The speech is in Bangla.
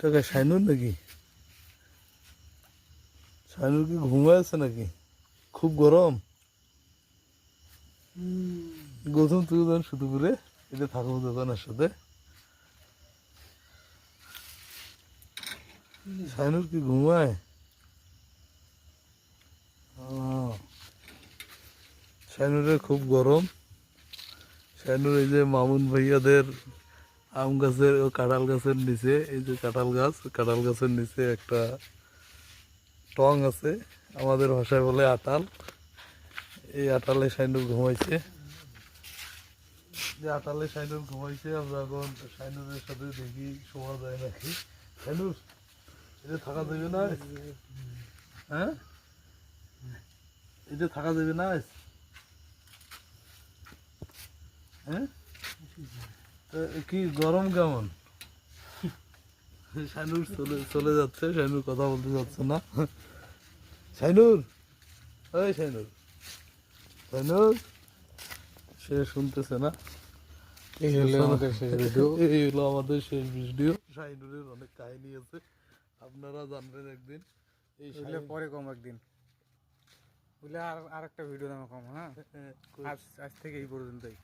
টাকা শাইনুর নাকি? শাইনুর কি ঘুমায় আছে নাকি? খুব গরম। গৌতম, তুই যখন শুধু করে এটা থাকব দোকানের সাথে। শাইনুর কি ঘুমায় শাইনুরের খুব গরম। শাইনুর এই যে মামুন ভাইয়াদের আম গাছের, ও কাঁঠাল গাছের নিচে, এই যে কাঁঠাল গাছ, কাঁঠাল গাছের নিচে একটা টং আছে, আমাদের ভাষায় বলে আটাল এই আটালে সাইনুর ঘুমাইছে। যে আটালে সাইনুর ঘুমাইছে, আমরা এখন সাইনুরের সাথে দেখি শোয়া যায় নাকি? সাইনুর এটা থাকা যাবে না? হ্যাঁ? এটা থাকা যাবে না? হ্যাঁ? কি গরম কেমন? শাইনুর চলে চলে যাচ্ছে শাইনুর কথা বলতে যাচ্ছে না। শাইনুর ওই শাইনুর শাইনুর সে শুনতেছে না। এই হলো আমাদের শেষ ভিডিও এই হলো আমাদের শেষ ভিডিও শাইনুরের অনেক কাহিনী আছে। আপনারা জানবেন একদিন। এই শাইনুর- পরে কম একদিন। বুঝলে আর আর একটা ভিডিও নামে কম হ্যাঁ? হ্যাঁ, আজ আজ থেকে এই পর্যন্তই।